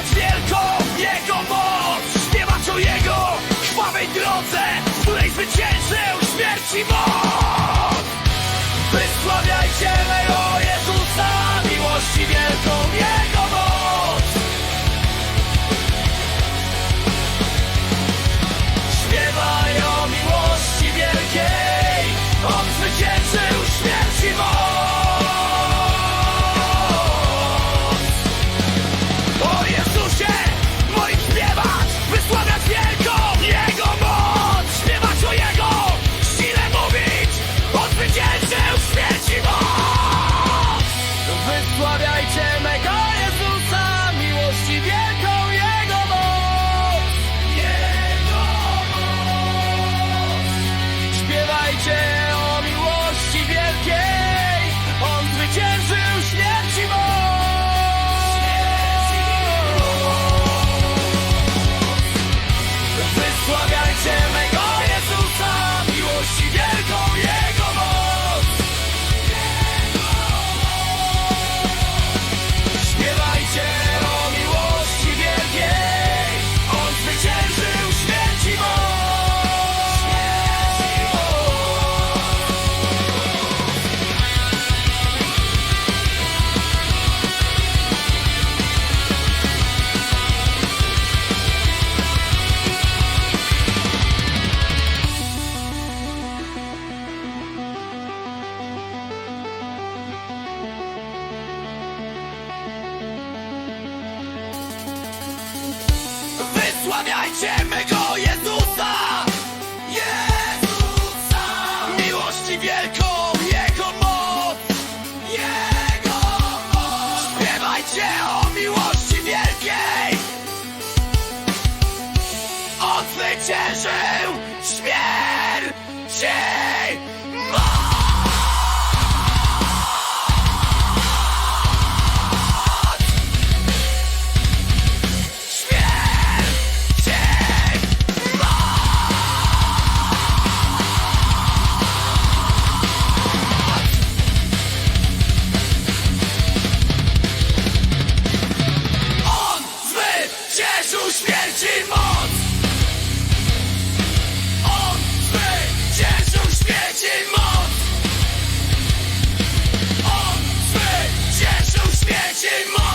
Widać wielką jego moc. Śpiewacz o jego krwawej drodze W której zwyciężył śmierć i moc. Shame on you.